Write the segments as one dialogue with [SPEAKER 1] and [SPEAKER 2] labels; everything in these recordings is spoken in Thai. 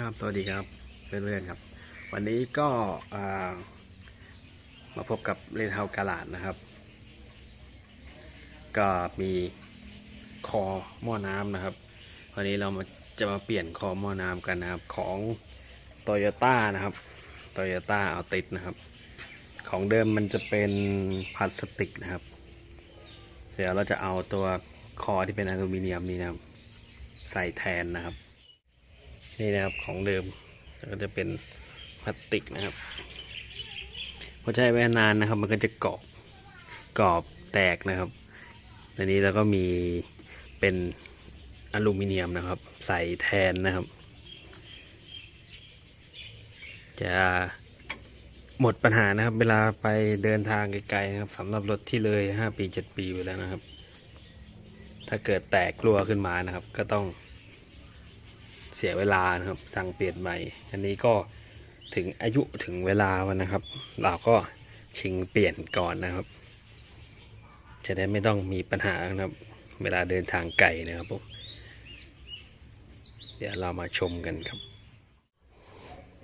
[SPEAKER 1] ครับ สวัสดีครับเพื่อนๆครับ วันนี้ก็มาพบกับเรนเฮากาลาดนะครับ ก็มีคอหม้อน้ำนะครับ วันนี้เรามาจะมาเปลี่ยนคอหม้อน้ำกันนะครับของโตโยต้านะครับโตโยต้าเอาติดนะครับ ของเดิมมันจะเป็นพลาสติกนะครับ เดี๋ยวเราจะเอาตัวคอที่เป็นอลูมิเนียมนี่นะครับ ใส่แทนนะครับ นี่นะครับของเดิมก็จะเป็นพลาสติกนะครับพอใช้ไว้นานนะครับ มันก็จะกรอบกรอบแตกนะครับอันนี้แล้วก็มีเป็นอลูมิเนียมนะครับ ใส่แทนนะครับ จะหมดปัญหานะครับ เวลาไปเดินทางไกลๆนะครับสำหรับรถที่เลยห้าปีเจ็ดปีไปแล้วนะครับ ถ้าเกิดแตกกลัวขึ้นมานะครับ ก็ต้อง สียเวลานะครับ สั่งเปลี่ยนใหม่ อันนี้ก็ถึงอายุถึงเวลาวันนะครับ เราก็ชิงเปลี่ยนก่อนนะครับ จะได้ไม่ต้องมีปัญหานะครับ เวลาเดินทางไกลนะครับผมเดี๋ยวเรามาชมกันครับ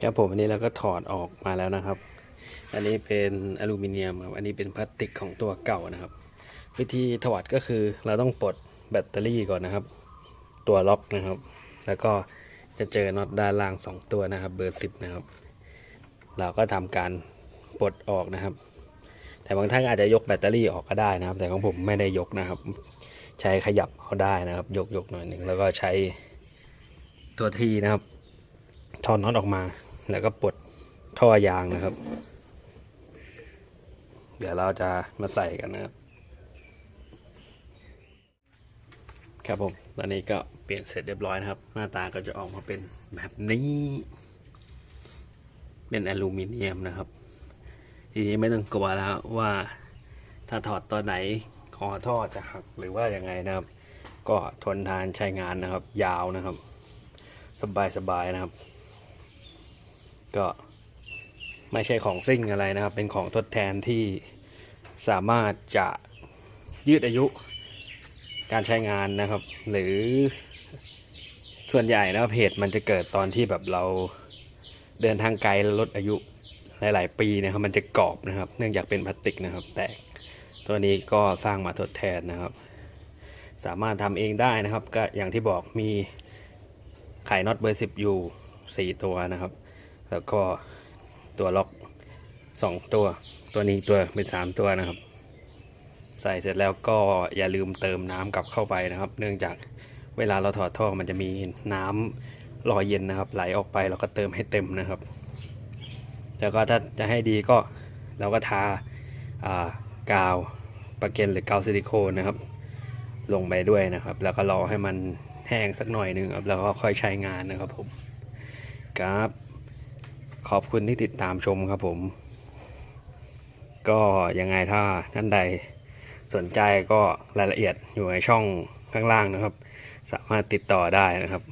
[SPEAKER 1] ครับผมอันนี้เราก็ถอดออกมาแล้วนะครับ อันนี้เป็นอลูมิเนียมครับ อันนี้เป็นพลาสติกของตัวเก่านะครับ วิธีถอดก็คือเราต้องปลดแบตเตอรี่ก่อนนะครับ ตัวล็อกนะครับ แล้วก็ จะเจอน็อตด้านล่าง 2 ตัวนะครับ เบอร์ 10 นะครับ เราก็ทำการปลดออกนะครับ แต่บางท่านอาจจะยกแบตเตอรี่ออกก็ได้นะครับ แต่ของผมไม่ได้ยกนะครับ ใช้ขยับเอาได้นะครับ ยกยกหน่อยหนึ่งแล้วก็ใช้ตัวทีนะครับถอนน็อตออกมา แล้วก็ปลดท่อยางนะครับ เดี๋ยวเราจะมาใส่กันนะครับ ครับผมตอนนี้ก็เปลี่ยนเสร็จเรียบร้อยนะครับ หน้าตาก็จะออกมาเป็นแบบนี้ เป็นอลูมิเนียมนะครับ ทีนี้ไม่ต้องกลัวแล้วว่าถ้าถอดตอนไหนคอท่อจะหักหรือว่ายังไงนะครับ ก็ทนทานใช้งานนะครับ ยาวนะครับ สบายสบายๆนะครับ ก็ไม่ใช่ของซิ่งอะไรนะครับ เป็นของทดแทนที่สามารถจะยืดอายุ การใช้งานนะครับ หรือส่วนใหญ่นะเหตุมันจะเกิดตอนที่แบบเราเดินทางไกลลดอายุหลาย ๆ ปีนะครับ มันจะกรอบนะครับ เนื่องจากเป็นพลาสติกนะครับ แตกตัวนี้ก็สร้างมาทดแทนนะครับ สามารถทำเองได้นะครับ ก็อย่างที่บอกมีไขน็อตเบอร์สิบอยู่สี่ตัวนะครับ แล้วก็ตัวล็อกสองตัว ตัวนี้ตัวเป็นสามตัวนะครับ ใส่เสร็จแล้วก็อย่าลืมเติมน้ำกลับเข้าไปนะครับ เนื่องจากเวลาเราถอดท่อมันจะมีน้ำรอเย็นนะครับ ไหลออกไปเราก็เติมให้เต็มนะครับแล้วก็ถ้าจะให้ดีก็เราก็ทาากาวปะเกนหรือกาวซิลิโคนนะครับ ลงไปด้วยนะครับ แล้วก็รอให้มันแห้งสักหน่อยนึงครับแล้วก็ค่อยใช้งานนะครับผมครับ ขอบคุณที่ติดตามชมครับผม ก็ยังไงถ้าท่านใด สนใจก็รายละเอียดอยู่ในช่องข้างล่างนะครับ สามารถติดต่อได้นะครับ